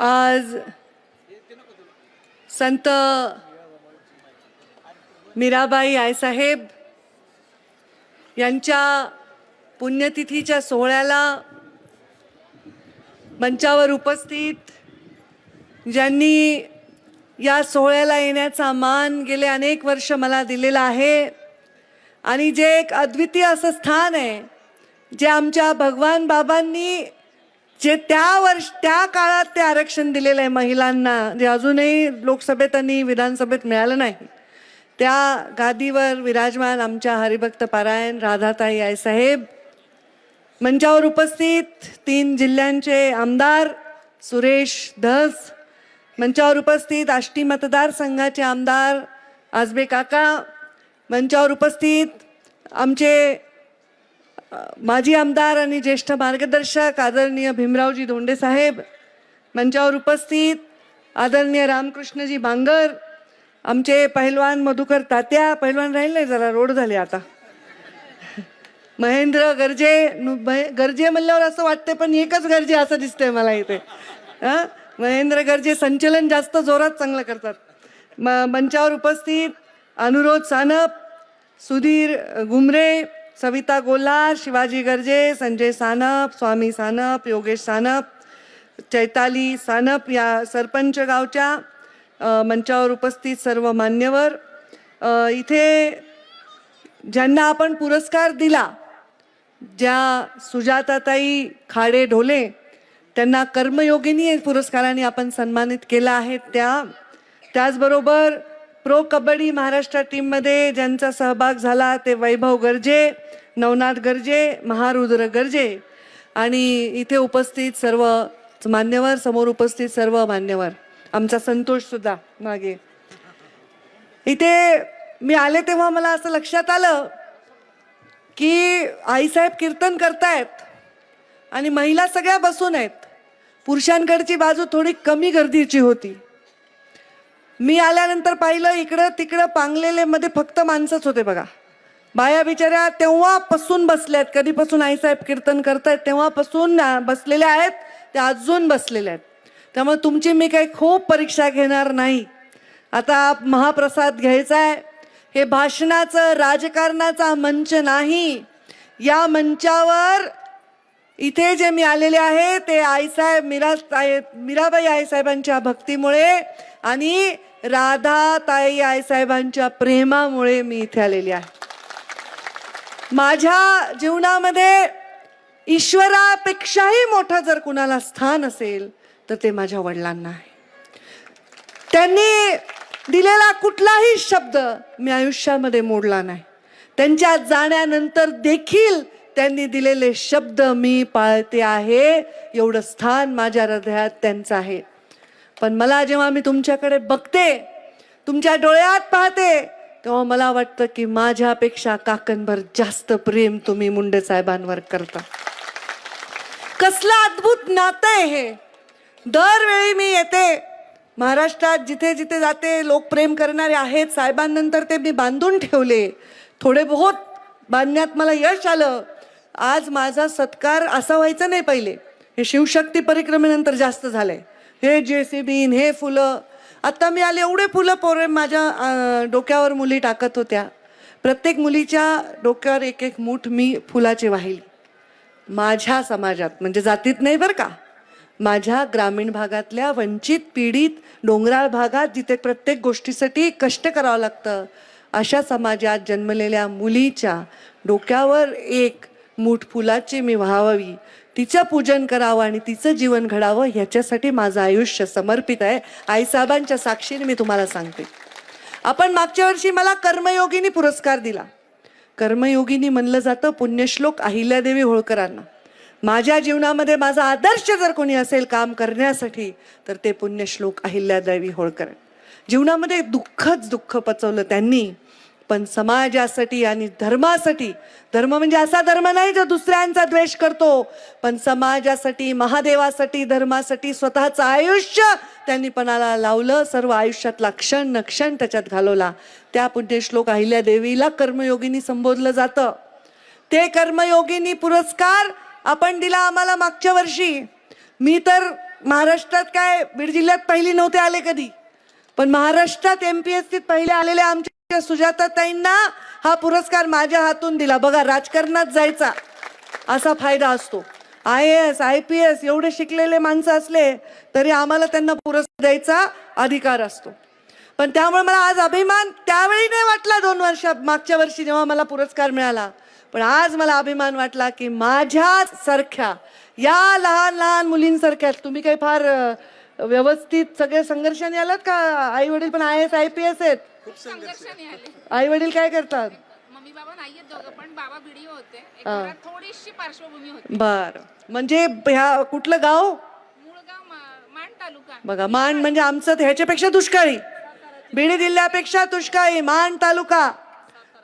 आज संत मीराबाई आयसाहेब यांच्या पुण्यतिथीच्या सोहळ्याला मंचावर उपस्थित ज्यांनी या सोहळ्याला येण्याचा मान गेले अनेक वर्ष मला दिलेला आहे. आणि जे एक अद्वितीय असं स्थान आहे जे आमच्या भगवान बाबांनी जे त्या वर्ष त्या काळात ते आरक्षण दिलेलं आहे महिलांना जे अजूनही लोकसभेत आणि विधानसभेत मिळालं नाही. त्या गादीवर विराजमान आमच्या हरिभक्त पारायण राधाताई आहे साहेब मंचावर उपस्थित तीन जिल्ह्यांचे आमदार सुरेश धस मंचावर उपस्थित आष्टी मतदारसंघाचे आमदार आजबे काका मंचावर उपस्थित आमचे माजी आमदार आणि ज्येष्ठ मार्गदर्शक आदरणीय भीमरावजी धोंडे साहेब मंचावर उपस्थित आदरणीय रामकृष्णजी बांगर आमचे पहिलवान मधुकर तात्या पहिलवान राहील नाही जरा रोड झाले आता. महेंद्र गर्जे नु- महे- गर्जे म्हणल्यावर असं वाटते पण एकच गर्जे असं दिसतंय मला इथे. हां? महेंद्र गर्जे संचलन जास्त जोरात चांगलं करतात. म मंचावर उपस्थित अनुरोध सानप सुधीर घुमरे सविता गोलार शिवाजी गर्जे संजय सानप स्वामी सानप योगेश सानप चैताली सानप या सरपंच गावच्या मंचावर उपस्थित सर्व मान्यवर. इथे ज्यांना आपण पुरस्कार दिला ज्या सुजाताताई खाडे ढोले त्यांना कर्मयोगिनी पुरस्काराने आपण सन्मानित केलं आहे त्या त्याचबरोबर प्रो कबड्डी महाराष्ट्र टीममध्ये ज्यांचा सहभाग झाला ते वैभव गर्जे नवनाथ गर्जे महारुद्र गर्जे. आणि इथे उपस्थित सर्व मान्यवर समोर उपस्थित सर्व मान्यवर. आमचा संतोष सुद्धा मागे. इथे मी आले तेव्हा मला असं लक्षात आलं की आईसाहेब कीर्तन करतायत आणि महिला सगळ्या बसून आहेत. पुरुषांकडची बाजू थोडी कमी गर्दीची होती. मी आल्यानंतर पाहिलं इकडं तिकडं पांगलेले मध्ये फक्त माणसंच होते बघा. बाया बिचाऱ्या तेव्हापासून बसल्यात कधीपासून आईसाहेब कीर्तन करतायत तेव्हापासून बसलेल्या आहेत त्या अजून बसलेल्या आहेत. त्यामुळे तुमची मी काही खूप परीक्षा घेणार नाही. आता महाप्रसाद घ्यायचा आहे हे भाषणाचं राजकारणाचा मंच नाही. या मंचावर इथे जे मी आलेले आहे ते आईसाहेब मीरा मीराबाई आईसाहेबांच्या भक्तीमुळे आणि राधा ताई आईसाहेबांच्या प्रेमामुळे मी इथे आलेली आहे. माझ्या जीवनामध्ये ईश्वरापेक्षाही मोठं जर कुणाला स्थान असेल तर ते माझ्या वडिलांना आहे. त्यांनी दिलेला कुठलाही शब्द मी आयुष्यामध्ये मोडला नाही. त्यांच्या जाण्यानंतर देखील त्यांनी दिलेले शब्द मी पाळते आहे. एवढं स्थान माझ्या हृदयात त्यांचं आहे. पण मला जेव्हा मी तुमच्याकडे बघते तुमच्या डोळ्यात पाहते तेव्हा मला वाटतं की माझ्यापेक्षा काकणभर जास्त प्रेम तुम्ही मुंडे साहेबांवर करता. कसलं अद्भुत नातं आहे हे. दरवेळी मी येते महाराष्ट्रात जिथे जिथे जाते लोक प्रेम करणारे आहेत साहेबांनंतर ते मी बांधून ठेवले. थोडे बहुत बांधण्यात मला यश आलं. आज माझा सत्कार असा व्हायचा नाही पहिले. हे शिवशक्ती परिक्रमेनंतर जास्त झालंय. हे जे सी बीन हे फुलं. आत्ता मी आले एवढे फुलं पोरे माझ्या डोक्यावर मुली टाकत होत्या. प्रत्येक मुलीच्या डोक्यावर एक एक मूठ मी फुलाची वाहिली. माझ्या समाजात म्हणजे जातीत नाही बरं का. माझ्या ग्रामीण भागातल्या वंचित पीडित डोंगराळ भागात जिथे प्रत्येक गोष्टीसाठी कष्ट करावं लागतं अशा समाजात जन्मलेल्या मुलीच्या डोक्यावर एक मूठ फुलाची मी व्हावावी. तिचं पूजन करावं आणि तिचं जीवन घडावं ह्याच्यासाठी माझं आयुष्य समर्पित आहे. आईसाहेबांच्या साक्षीने मी तुम्हाला सांगते. आपण मागच्या वर्षी मला कर्मयोगिनी पुरस्कार दिला. कर्मयोगिनी म्हणलं जातं पुण्यश्लोक अहिल्यादेवी होळकरांना. माझ्या जीवनामध्ये माझा आदर्श जर कोणी असेल काम करण्यासाठी तर ते पुण्यश्लोक अहिल्यादेवी होळकर. जीवनामध्ये दुःखच दुःख पचवलं त्यांनी. पण समाजासाठी आणि धर्मासाठी धर्म म्हणजे असा धर्म नाही जो दुसऱ्यांचा द्वेष करतो पण समाजासाठी महादेवासाठी धर्मासाठी स्वतःचं आयुष्य त्यांनी पणाला लावलं सर्व आयुष्यातला क्षण न क्षण त्याच्यात घालवला. त्या पुण्यश्लोक अहिल्या देवीला कर्मयोगिनी संबोधलं जातं. ते कर्मयोगिनी पुरस्कार आपण दिला आम्हाला मागच्या वर्षी. मी तर महाराष्ट्रात काय बीड जिल्ह्यात पहिली नव्हते आले कधी. पण महाराष्ट्रात एम पी एस सीत पहिले आलेले आमच्या सुजाताताईंना हा पुरस्कार माझ्या हातून दिला. बघा राजकारणात जायचा असा फायदा असतो. I S I P S एवढे शिकलेले माणसं असले तरी आम्हाला त्यांना पुरस्कार द्यायचा अधिकार असतो. पण त्यामुळे मला आज अभिमान त्यावेळी नाही वाटला दोन वर्ष मागच्या वर्षी जेव्हा मला पुरस्कार मिळाला. पण आज मला अभिमान वाटला की माझ्या सारख्या या लहान लहान मुलींसारख्या तुम्ही काही फार व्यवस्थित सगळे संघर्षाने आलात का? आई वडील पण I S I P S आहेत. संघर्षाने आले. आई वडील काय करतात? मम्मी बाबा नाहीयेत दोघं पण बाबा व्हिडिओ होते. एक घरात थोडीशी पार्श्वभूमी होती. बर. म्हणजे ह्या कुठलं गाव? मुळगाव मा- माण तालुका. बघा मान म्हणजे आमचं तर ह्याच्यापेक्षा दुष्काळी. बीड जिल्ह्यापेक्षा दुष्काळी मान तालुका.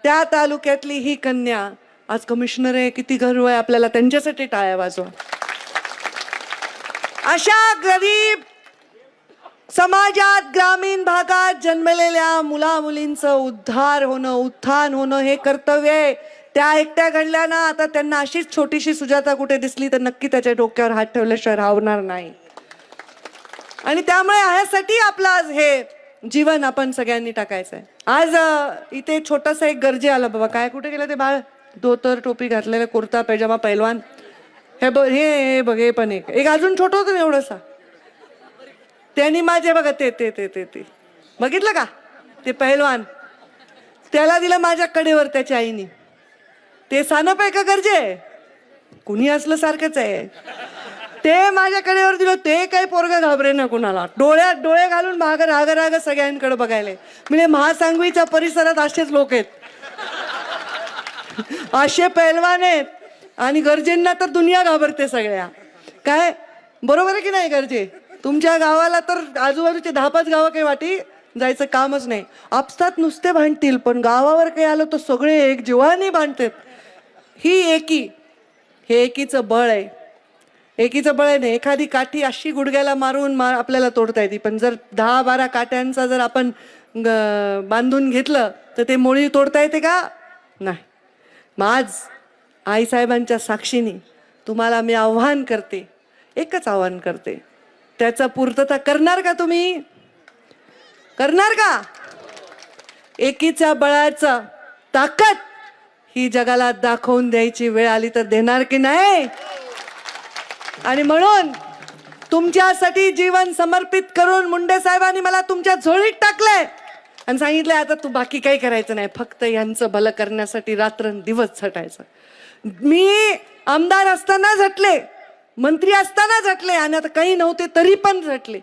त्या तालुक्यातली ही कन्या. आज कमिशनर आहे किती गर्व आहे आपल्याला. त्यांच्यासाठी टाळ्या वाजवा. अशा गरीब समाजात ग्रामीण भागात जन्मलेल्या मुला मुलींचं उद्धार होणं उत्थान होणं हे कर्तव्य आहे. त्या एकट्या घडल्या ना आता त्यांना अशीच छोटीशी सुजाता कुठे दिसली तर नक्की त्याच्या डोक्यावर हात ठेवल्याशिवाय राहणार नाही. आणि त्यामुळे ह्यासाठी आपलं आज हे जीवन आपण सगळ्यांनी टाकायचं आहे आज इथे छोटासा एक गरजे आला बाबा. काय कुठे गेलं ते बाळ? धोतर टोपी घातलेलं कुर्ता पैजामा पैलवान. हे बघ हे हे बघ हे पण एक. एक अजून छोटं होतं एवढंसा? त्यांनी माझे बघा ते ते ते ते ते. बघितलं का? ते पहिलवान. त्याला दिलं माझ्या कडेवर त्याच्या आईने. ते सानप आहे का गरजे? कुणी असलं सारखंच आहे. ते माझ्या कडेवर दिलं ते काही पोरग घाबरे ना कुणाला. डोळ्यात डोळे घालून महाग राग राग सगळ्यांकडे बघायला. म्हणजे महासांगवीच्या परिसरात असेच लोक आहेत. असे पैलवान आहेत. आणि गरजेंना तर दुनिया घाबरते सगळ्या. काय? बरोबर आहे की नाही गरजे? तुमच्या गावाला तर आजूबाजूचे दहा पाच गावं काही वाटी जायचं कामच नाही. आपसात नुसते भांडतील पण गावावर काही आलं तर सगळे एक जीवाने भांडतात. ही एकी हे एकीचं बळ आहे. एकीचं बळ आहे एखादी काठी अशी गुडघ्याला मारून मा आपल्याला तोडता येते. पण जर दहा बारा काट्यांचा जर आपण ग- बांधून घेतलं तर ते मोळी तोडता येते का? नाही. मग आज आईसाहेबांच्या साक्षीने तुम्हाला मी आव्हान करते. एकच आव्हान करते. त्याचा पूर्तता करणार का तुम्ही? करणार का? एकीच्या बळाचा ताकद ही जगाला दाखवून द्यायची वेळ आली तर देणार की नाही? आणि म्हणून तुमच्यासाठी जीवन समर्पित करून मुंडे साहेबांनी मला तुमच्या झोळीत टाकलंय. आणि सांगितलंय आता तू बाकी काही करायचं नाही. फक्त यांचं भलं करण्यासाठी रात्रंदिवस झटायचं. मी आमदार असताना झटले. मंत्री असताना झटले आणि आता काही नव्हते तरी पण झटले.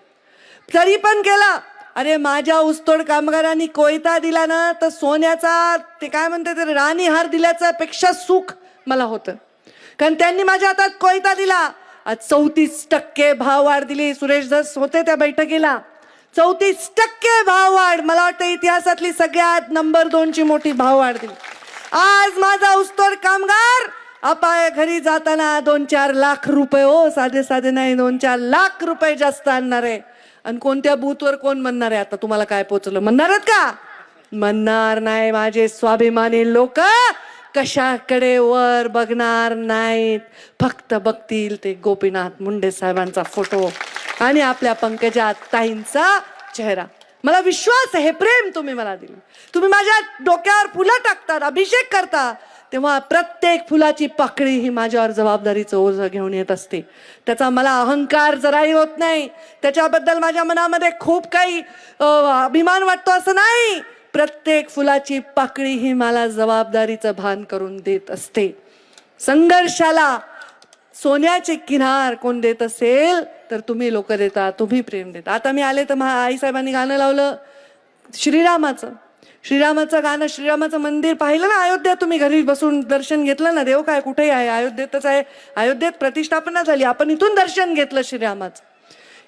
तरी पण केला. अरे माझ्या ऊसतोड कामगारांनी कोयता दिला ना तर सोन्याचा ते काय म्हणते ते राणी हार दिल्याचा पेक्षा सुख मला होतं. कारण त्यांनी माझ्या हातात कोयता दिला. आज चौतीस टक्के भाव वाढ दिली. सुरेश धस होते त्या बैठकीला. चौतीस टक्के भाव वाढ. मला वाटतं इतिहासातली सगळ्यात नंबर दोनची मोठी भाव वाढ दिली. आज माझा ऊसतोड कामगार अपाय घरी जाताना दोन चार लाख रुपये हो साधे साधे नाही दोन चार लाख रुपये जास्त आणणार. आहे आणि कोणत्या बूथवर कोण म्हणणार आहे? आता तुम्हाला काय पोचलं? म्हणणार आहेत का? म्हणणार नाही माझे स्वाभिमानी लोक. कशाकडे वर बघणार नाहीत. फक्त बघतील ते गोपीनाथ मुंडे साहेबांचा फोटो आणि आपल्या पंकजा ताईंचा चेहरा. मला विश्वास आहे हे प्रेम तुम्ही मला दिलं. तुम्ही माझ्या डोक्यावर फुलं टाकतात अभिषेक करता. तेव्हा प्रत्येक फुलाची पाकळी ही माझ्यावर जबाबदारीचं ओझं घेऊन येत असते. त्याचा मला अहंकार जराही होत नाही. त्याच्याबद्दल माझ्या मनामध्ये खूप काही अभिमान वाटतो असं नाही. प्रत्येक फुलाची पाकळी ही मला जबाबदारीचं भान करून देत असते. संघर्षाला सोन्याचे किनार कोण देत असेल तर तुम्ही लोक देता तुम्ही प्रेम देता. आता मी आले तर महा आईसाहेबांनी गाणं लावलं. श्रीरामाचं. श्रीरामाचं गाणं श्रीरामाचं मंदिर पाहिलं ना अयोध्या तुम्ही घरी बसून दर्शन घेतलं ना देव काय कुठेही आहे? अयोध्येतच आहे. अयोध्येत प्रतिष्ठापना झाली. आपण इथून दर्शन घेतलं श्रीरामाचं.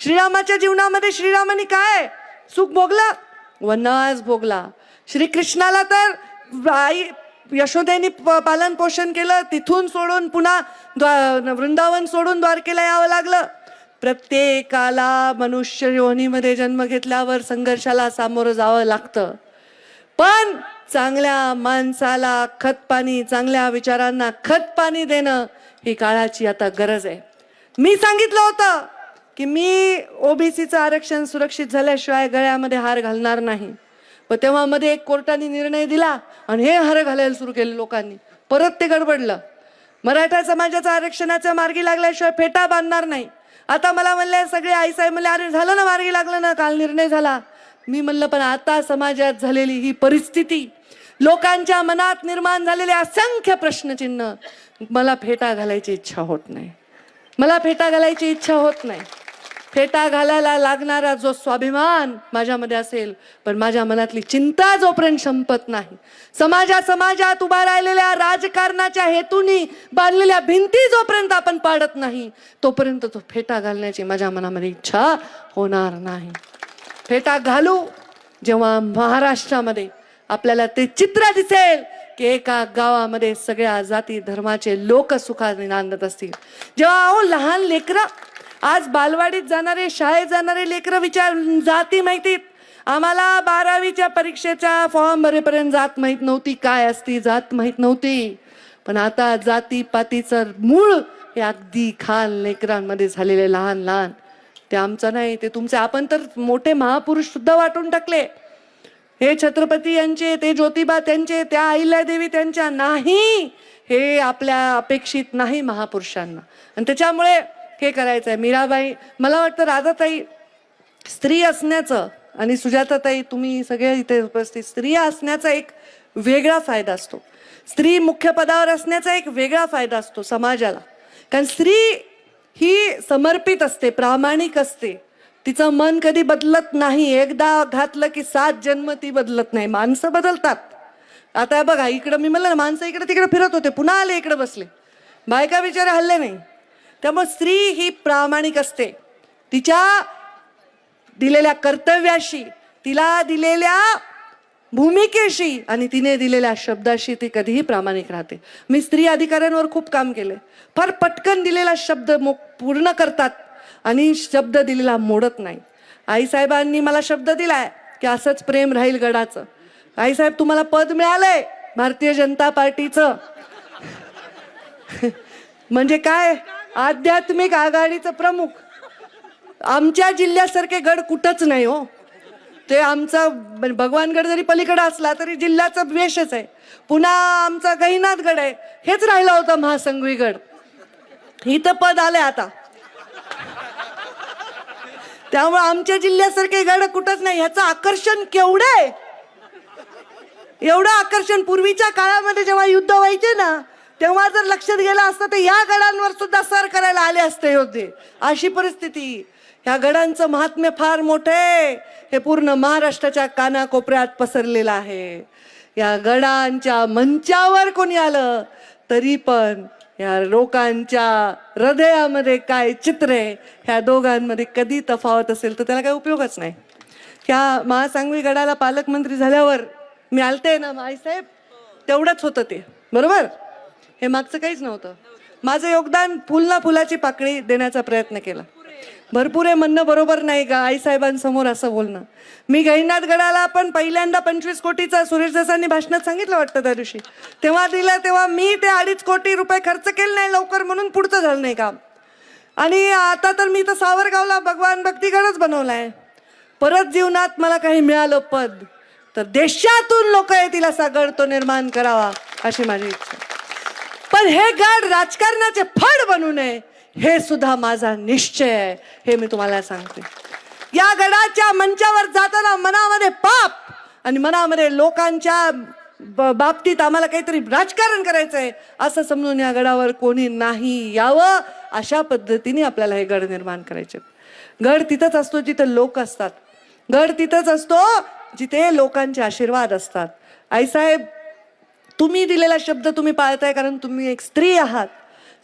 श्रीरामाच्या जीवनामध्ये श्रीरामाने काय? सुख भोगला? वनवास भोगला. श्रीकृष्णाला तर आई यशोदेनी प- पालन पोषण केलं. तिथून सोडून पुन्हा द्वा वृंदावन सोडून द्वारकेला यावं लागलं. प्रत्येकाला मनुष्य योनीमध्ये जन्म घेतल्यावर संघर्षाला सामोरं जावं लागतं. पण चांगल्या माणसाला खतपाणी चांगल्या विचारांना खतपाणी देणं ही काळाची आता गरज आहे. मी सांगितलं होतं की मी ओबीसीचं आरक्षण सुरक्षित झाल्याशिवाय गळ्यामध्ये हार घालणार नाही. पण तेव्हा मध्ये एक कोर्टाने निर्णय दिला आणि हे हार घालायला सुरू केले लोकांनी. परत ते गडबडलं. मराठा समाजाचं आरक्षणाच्या मार्गी लागल्याशिवाय फेटा बांधणार नाही. आता मला म्हणले सगळे आईसाहेब म्हणले अरे झालं ना मार्गी लागलं ना? काल निर्णय झाला. मी म्हणलं पण आता समाजात झालेली ही परिस्थिती लोकांच्या मनात निर्माण झालेले असंख्य प्रश्नचिन्ह मला फेटा घालायची इच्छा होत नाही. मला फेटा घालायची इच्छा होत नाही. फेटा घालायला लागणारा जो स्वाभिमान माझ्यामध्ये असेल पण माझ्या मनातली चिंता जोपर्यंत संपत नाही समाजा समाजात उभा राहिलेल्या राजकारणाच्या हेतूनी बांधलेल्या भिंती जोपर्यंत आपण पाडत नाही तोपर्यंत तो फेटा घालण्याची माझ्या मनामध्ये इच्छा होणार नाही. फेटा घालू जेव्हा महाराष्ट्रामध्ये आपल्याला ते चित्र दिसेल की एका गावामध्ये सगळ्या जाती धर्माचे लोक सुखाने नांदत असतील. जेव्हा अहो लहान लेकरं आज बालवाडीत जाणारे शाळेत जाणारे लेकरं विचार जाती माहितीत. आम्हाला बारावीच्या परीक्षेच्या फॉर्म भरेपर्यंत जात माहीत नव्हती. काय असती जात माहीत नव्हती. पण आता जाती पातीचं मूळ हे अगदी खान लेकरांमध्ये झालेले लहान लहान. ते आमचं नाही ते तुमचे. आपण तर मोठे महापुरुष सुद्धा वाटून टाकले. हे छत्रपती यांचे ते ज्योतिबा त्यांचे त्या अहिल्यादेवी त्यांच्या नाही. हे आपल्या अपेक्षित नाही महापुरुषांना. आणि त्याच्यामुळे हे करायचं आहे मीराबाई मला वाटतं राधाताई स्त्री असण्याचं आणि सुजाताताई तुम्ही सगळे इथे उपस्थित. स्त्रिया असण्याचा एक वेगळा फायदा असतो. स्त्री मुख्य पदावर असण्याचा एक वेगळा फायदा असतो समाजाला. कारण स्त्री ही समर्पित असते प्रामाणिक असते. तिचं मन कधी बदलत नाही. एकदा घातलं की सात जन्म ती बदलत नाही. माणसं बदलतात. आता बघा इकडं मी म्हणलं ना माणसं इकडे तिकडे फिरत होते. पुन्हा आले इकडे बसले. बायका बिचारे हल्ले नाही. त्यामुळे स्त्री ही प्रामाणिक असते. तिच्या दिलेल्या कर्तव्याशी तिला दिलेल्या भूमिकेशी आणि तिने दिलेल्या शब्दाशी ती कधीही प्रामाणिक राहते. मी स्त्री अधिकाऱ्यांवर खूप काम केले. फार पटकन दिलेला शब्द मो पूर्ण करतात आणि शब्द दिलेला मोडत नाही. आईसाहेबांनी मला शब्द दिलाय की असंच प्रेम राहील गडाचं. आईसाहेब तुम्हाला पद मिळालंय भारतीय जनता पार्टीचं. म्हणजे काय? आध्यात्मिक आघाडीचं प्रमुख. आमच्या जिल्ह्यासारखे गड कुठंच नाही हो. ते आमचा भगवानगड जरी पलीकडे असला तरी जिल्ह्याचा वेशच आहे. पुन्हा आमचा गहिनाथगड आहे. हेच राहिला होता महासंघवीगड इथं पद आलंय आता. त्यामुळे आमच्या जिल्ह्यासारखे गड कुठंच नाही. ह्याचं आकर्षण केवढं आहे. एवढं आकर्षण पूर्वीच्या काळामध्ये जेव्हा युद्ध व्हायचे ना तेव्हा जर लक्षात गेलं असतं तर या गडांवर सुद्धा सर करायला आले असते योद्धे. अशी परिस्थिती. ह्या गडांचं महात्म्य फार मोठं आहे. हे पूर्ण महाराष्ट्राच्या कानाकोपऱ्यात पसरलेलं आहे. या गडांच्या मंचावर कोणी आलं तरी पण या लोकांच्या हृदयामध्ये काय चित्र आहे ह्या दोघांमध्ये कधी तफावत असेल तर त्याला काही उपयोगच नाही. ह्या महासांगवी गडाला पालकमंत्री झाल्यावर मी आलते ना माईसाहेब तेवढंच होतं ते. बरोबर? हे मागचं काहीच नव्हतं. माझं योगदान फुल ना फुलाची पाकळी देण्याचा प्रयत्न केला. भरपूर हे म्हणणं बरोबर नाही का? आईसाहेबांसमोर असं बोलणं. मी गहिनाथ गडाला पण पहिल्यांदा पंचवीस कोटीचा सुरेश दसांनी भाषणात सांगितलं वाटतं त्या दिवशी. तेव्हा दिलं तेव्हा मी ते अडीच कोटी रुपये खर्च केले नाही लवकर म्हणून पुढचं झालं नाही काम. आणि आता तर मी तर सावरगावला भगवान भक्तीगडच आहे परत जीवनात मला काही मिळालं पद तर देशातून लोक येतील असा गड तो निर्माण करावा अशी माझी इच्छा. पण हे गड राजकारणाचे फड बनू नये. हे सुद्धा माझा निश्चय आहे हे मी तुम्हाला सांगते. या गडाच्या मंचावर जाताना मनामध्ये पाप आणि मनामध्ये लोकांच्या ब- बाबतीत आम्हाला काहीतरी राजकारण करायचं आहे असं समजून या गडावर कोणी नाही यावं अशा पद्धतीने आपल्याला हे गड निर्माण करायचे गड तिथंच असतो जिथं लोक असतात. गड तिथंच असतो जिथे लोकांचे आशीर्वाद असतात. आईसाहेब तुम्ही दिलेला शब्द तुम्ही पाळताय कारण तुम्ही एक स्त्री आहात.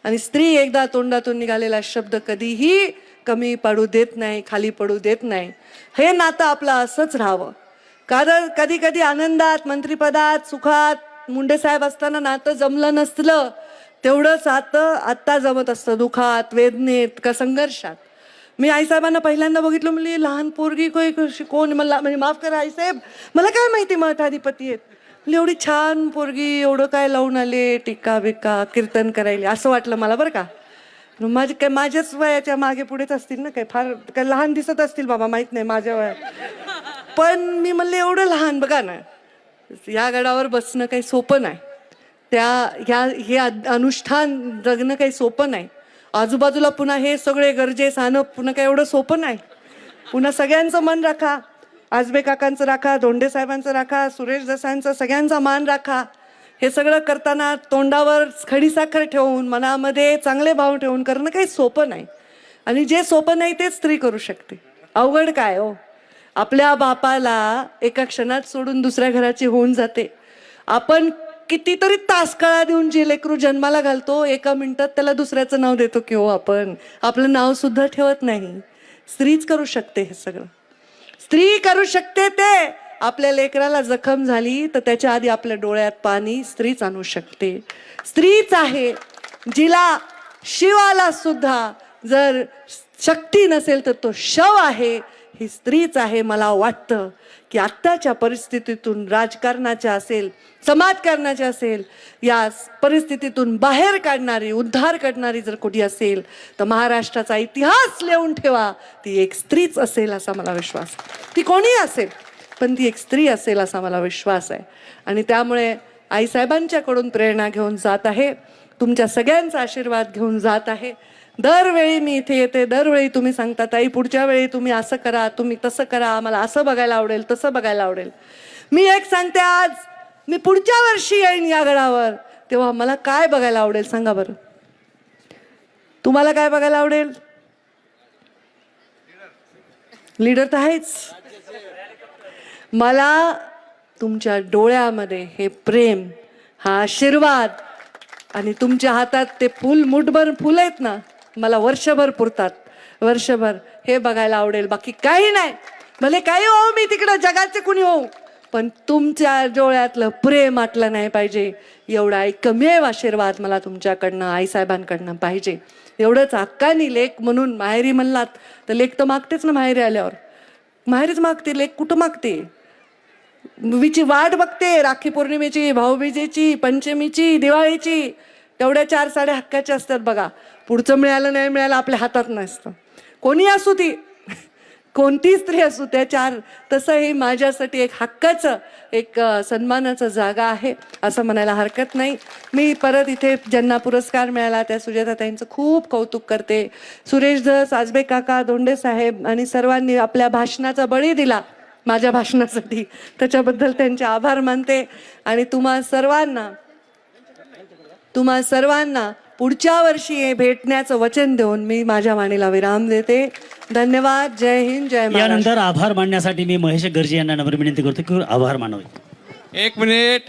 आणि स्त्री एकदा तोंडातून निघालेला शब्द कधीही कमी पडू देत नाही खाली पडू देत नाही. हे नातं आपलं असंच राहावं. कारण कधी कधी आनंदात मंत्रिपदात सुखात मुंडे साहेब असताना नातं जमलं नसलं तेवढंच नातं आत्ता जमत असतं. दुखात वेदनेत का संघर्षात. मी आईसाहेबांना पहिल्यांदा बघितलं म्हणजे लहान पोरगी कोण मला म्हणजे माफ करा आईसाहेब मला काय माहिती मठाधिपती आहेत? म्हणली एवढी छान पोरगी एवढं काय लावून आले टिक्का बिक्का कीर्तन करायले असं वाटलं मला बरं का. माझे काय माझ्याच वयाच्या मागे पुढेच असतील ना काय फार काय लहान दिसत असतील बाबा माहीत नाही माझ्या वयात. पण मी म्हणले एवढं लहान बघा ना या गडावर बसणं काही सोपं नाही. त्या ह्या हे अनुष्ठान जगणं काही सोपं नाही. आजूबाजूला पुन्हा हे सगळे गरजे सानं पुन्हा काय एवढं सोपं नाही. पुन्हा सगळ्यांचं मन राखा. आजबे काकांचं राखा धोंडे साहेबांचं राखा सुरेश दसांचं सगळ्यांचा मान राखा. हे सगळं करताना तोंडावर खडीसाखर ठेवून मनामध्ये चांगले भाव ठेवून करणं काही सोपं नाही. आणि जे सोपं नाही तेच स्त्री करू शकते. अवघड काय हो? आपल्या बापाला एका क्षणात सोडून दुसऱ्या घराची होऊन जाते. आपण कितीतरी तास काळा देऊन जे लेकरू जन्माला घालतो एका मिनिटात त्याला दुसऱ्याचं नाव देतो की हो आपण. आपलं नाव सुद्धा ठेवत नाही. स्त्रीच करू शकते हे सगळं. स्त्री करू शकते ते. आपल्या लेकराला जखम झाली तर त्याच्या आधी आपल्या डोळ्यात पाणी स्त्रीच आणू शकते. स्त्रीच आहे जिला शिवाला सुद्धा जर शक्ती नसेल तर तो शव आहे. ही स्त्रीच आहे मला वाटतं की आत्ताच्या परिस्थितीतून राजकारणाच्या असेल समाजकारणाच्या असेल या परिस्थितीतून बाहेर काढणारी उद्धार करणारी जर कोणी असेल तर महाराष्ट्राचा इतिहास लिहून ठेवा. ती एक स्त्रीच असेल असा मला विश्वास ती कोणी असेल पण ती एक स्त्री असेल असा मला विश्वास आहे. आणि त्यामुळे आईसाहेबांच्याकडून प्रेरणा घेऊन जात आहे. तुमच्या सगळ्यांचा आशीर्वाद घेऊन जात आहे. दरवेळी मी इथे येते दरवेळी तुम्ही सांगता ताई पुढच्या वेळी तुम्ही असं करा तुम्ही तसं करा मला असं बघायला आवडेल तसं बघायला आवडेल. मी एक सांगते आज मी पुढच्या वर्षी येईन या गडावर. तेव्हा मला काय बघायला आवडेल सांगा बरं. तुम्हाला काय बघायला आवडेल? लीडर तर आहेच. मला तुमच्या डोळ्यामध्ये हे प्रेम हा आशीर्वाद आणि तुमच्या हातात ते फुल मुठभर फुल आहेत ना मला वर्षभर पुरतात. वर्षभर हे बघायला आवडेल. बाकी काही नाही. भले काही हो मी तिकडं जगाचे कुणी होऊ. पण तुमच्या डोळ्यातलं प्रेम आटलं नाही पाहिजे. एवढा एकमेव आशीर्वाद मला तुमच्याकडनं आईसाहेबांकडनं पाहिजे. एवढंच हक्कानी लेख म्हणून माहेरी म्हणलात तर लेख तर मागतेच ना माहेरी आल्यावर. माहेरीच मागते लेख कुठं मागते? विची वाट बघते राखी पौर्णिमेची भाऊबीजेची पंचमीची दिवाळीची. तेवढ्या चार साड्या हक्काच्या असतात बघा. पुढचं मिळालं नाही मिळालं आपल्या हातात नसतं. कोणी असू ती कोणती स्त्री असू त्या चार. तसं हे माझ्यासाठी एक हक्काचं एक सन्मानाचं जागा आहे असं म्हणायला हरकत नाही. मी परत इथे ज्यांना पुरस्कार मिळाला त्या सुजाताताईंचं खूप कौतुक करते. सुरेश धस आजबे काका दोंडे साहेब आणि सर्वांनी आपल्या भाषणाचा बळी दिला माझ्या भाषणासाठी. त्याच्याबद्दल त्यांचे आभार मानते. आणि तुम्हा सर्वांना तुम्हा सर्वांना पुढच्या वर्षी हे भेटण्याचं वचन देऊन मी माझ्या वाणीला विराम देते. धन्यवाद. जय हिंद जय महाराष्ट्र. यानंतर आभार मानण्यासाठी मी महेश गर्जे यांना नम्र विनंती करतो की आभार मानावे. एक मिनिट.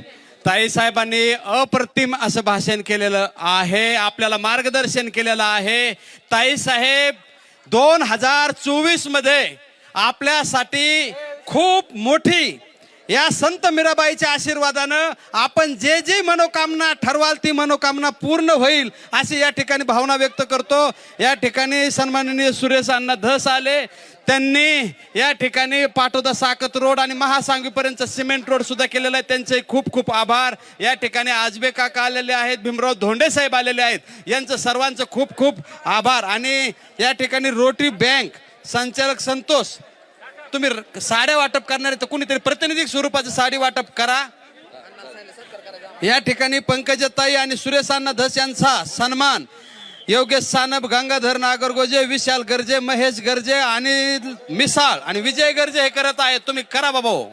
ताई साहेबांनी अप्रतिम असं भाषण केलेलं आहे. आपल्याला मार्गदर्शन केलेलं आहे. ताई साहेब दोन हजार चोवीसमध्ये आपल्यासाठी खूप मोठी या संत मीराबाईच्या आशीर्वादानं आपण जे जे मनोकामना ठरवाल ती मनोकामना पूर्ण होईल अशी या ठिकाणी भावना व्यक्त करतो. या ठिकाणी सन्माननीय सुरेश अण्णा धस आले. त्यांनी या ठिकाणी पाटोदा साकत रोड आणि महासांगवीपर्यंत सिमेंट रोड सुद्धा केलेला आहे. त्यांचे खूप खूप आभार. या ठिकाणी आजबे काका आलेले आहेत भीमराव धोंडे साहेब आलेले आहेत. यांचं सर्वांचं खूप खूप आभार. आणि या ठिकाणी रोटरी बँक संचालक संतोष तुम्ही साड्या वाटप करणारे तर कुणीतरी प्रतिनिधी स्वरूपाचं साडी वाटप करा. या ठिकाणी पंकजताई आणि सुरेशांना धस यांचा सन्मान. योगेश सानप गंगाधर नागरगोजे विशाल गर्जे महेश गर्जे आणि मिसाळ आणि विजय गर्जे हे करत आहेत. तुम्ही करा बाबा हो.